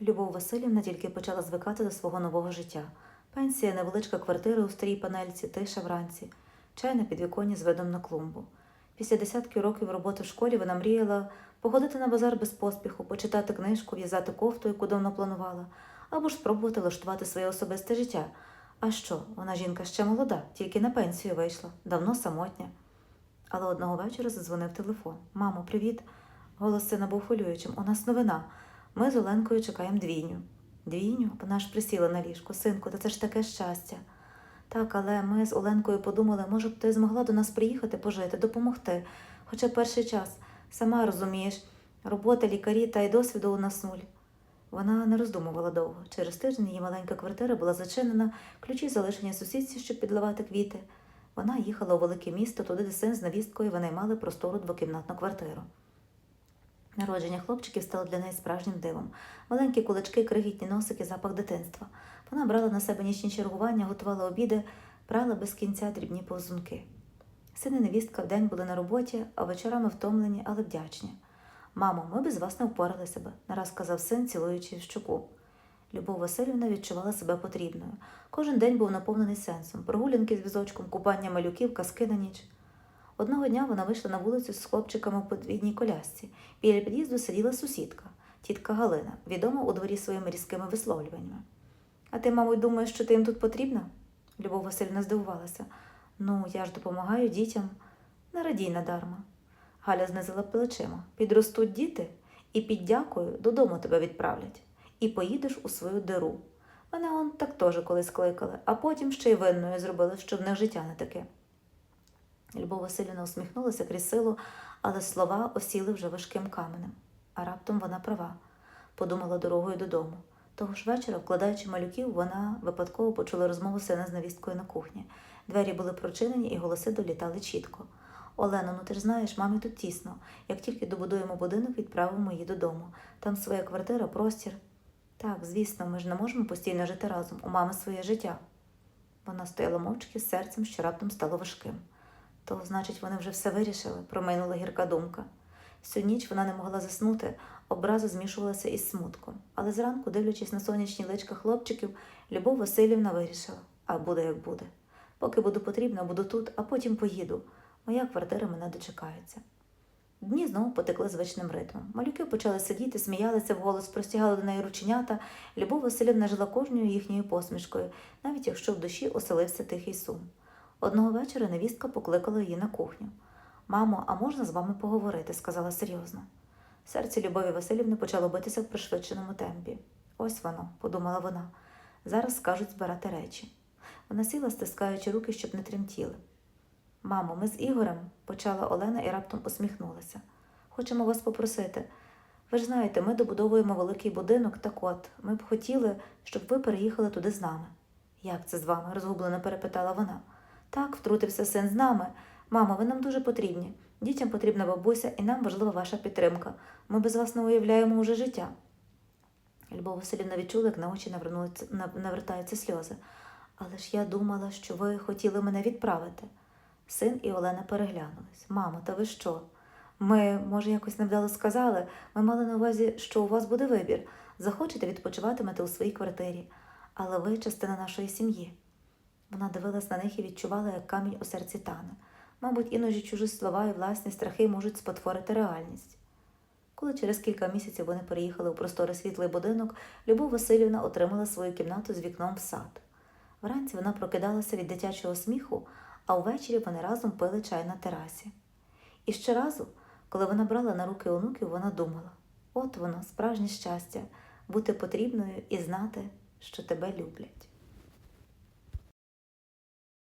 Любов Васильівна тільки почала звикати до свого нового життя. Пенсія, невеличка квартира у старій панельці, тиша вранці, чай на підвіконні з видом на клумбу. Після десятків років роботи в школі вона мріяла походити на базар без поспіху, почитати книжку, в'язати кофту, яку давно планувала, або ж спробувати влаштувати своє особисте життя. А що, вона жінка ще молода, тільки на пенсію вийшла, давно самотня. Але одного вечора задзвонив телефон. Мамо, привіт. Голос сина був хвилюючим. У нас новина. Ми з Оленкою чекаємо двійню. Двійню? Вона ж присіла на ліжко. Синку, та це ж таке щастя. Так, але ми з Оленкою подумали, може б ти змогла до нас приїхати пожити, допомогти. Хоча перший час, сама розумієш, робота, лікарі та й досвіду у нас нуль. Вона не роздумувала довго. Через тиждень її маленька квартира була зачинена, ключі залишені сусідці, щоб підливати квіти. Вона їхала у велике місто, туди, де син з навісткою винаймали простору двокімнатну квартиру. Народження хлопчиків стало для неї справжнім дивом. Маленькі кулачки, крихітні носики, запах дитинства. Вона брала на себе нічні чергування, готувала обіди, прала без кінця дрібні повзунки. Син і невістка вдень були на роботі, а вечорами втомлені, але вдячні. Мамо, ми без вас не впоралися би, нараз сказав син, цілуючи в щоку. Любов Васильівна відчувала себе потрібною. Кожен день був наповнений сенсом: прогулянки з візочком, купання малюків, казки на ніч. Одного дня вона вийшла на вулицю з хлопчиками в подвійній колясці. Біля під'їзду сиділа сусідка, тітка Галина, відома у дворі своїми різкими висловлюваннями. А ти, мабуть, думаєш, що ти їм тут потрібна? Любов Васильівна здивувалася. Ну, я ж допомагаю дітям. Не радій надарма. Галя знизила плечима. Підростуть діти і під дякою додому тебе відправлять. І поїдеш у свою диру. Мене он так теж колись кликали, а потім ще й винною зробили, що в них життя не таке. Любов Васильівна усміхнулася крізь силу, але слова осіли вже важким каменем. А раптом вона права, подумала дорогою додому. Того ж вечора, вкладаючи малюків, вона випадково почула розмову сина з навісткою на кухні. Двері були прочинені, і голоси долітали чітко. Олено, ну ти ж знаєш, мамі тут тісно. Як тільки добудуємо будинок, відправимо її додому. Там своя квартира, простір. Так, звісно, ми ж не можемо постійно жити разом. У мами своє життя. Вона стояла мовчки з серцем, що раптом стало важким. То, значить, вони вже все вирішили, промайнула гірка думка. Всю ніч вона не могла заснути, образа змішувалася із смутком. Але зранку, дивлячись на сонячні личка хлопчиків, Любов Васильівна вирішила, а буде як буде. Поки буду потрібна, буду тут, а потім поїду. Моя квартира мене дочекається. Дні знову потекли звичним ритмом. Малюки почали сидіти, сміялися вголос, простягали до неї рученята. Любов Васильівна жила кожною їхньою посмішкою, навіть якщо в душі оселився тихий сум. Одного вечора невістка покликала її на кухню. Мамо, а можна з вами поговорити? сказала серйозно. Серце Любові Васильівни почало битися в пришвидшеному темпі. Ось воно, подумала вона. Зараз скажуть збирати речі. Вона сіла, стискаючи руки, щоб не тремтіли. Мамо, ми з Ігорем, почала Олена і раптом усміхнулася. Хочемо вас попросити. Ви ж знаєте, ми добудовуємо великий будинок, так от, ми б хотіли, щоб ви переїхали туди з нами. Як це з вами? розгублено перепитала вона. Так, втрутився син з нами. Мамо, ви нам дуже потрібні. Дітям потрібна бабуся, і нам важлива ваша підтримка. Ми без вас не уявляємо уже життя. Любов Василівна відчула, як на очі навертаються сльози. Але ж я думала, що ви хотіли мене відправити. Син і Олена переглянулись. Мамо, та ви що? Ми, може, якось невдало сказали, ми мали на увазі, що у вас буде вибір. Захочете відпочиватимете у своїй квартирі, але ви частина нашої сім'ї. Вона дивилась на них і відчувала, як камінь у серці тане. Мабуть, іноді чужі слова і власні страхи можуть спотворити реальність. Коли через кілька місяців вони переїхали у просторий світлий будинок, Любов Васильівна отримала свою кімнату з вікном в сад. Вранці вона прокидалася від дитячого сміху, а увечері вони разом пили чай на терасі. І щоразу, коли вона брала на руки онуків, вона думала: от воно, справжнє щастя, бути потрібною і знати, що тебе люблять.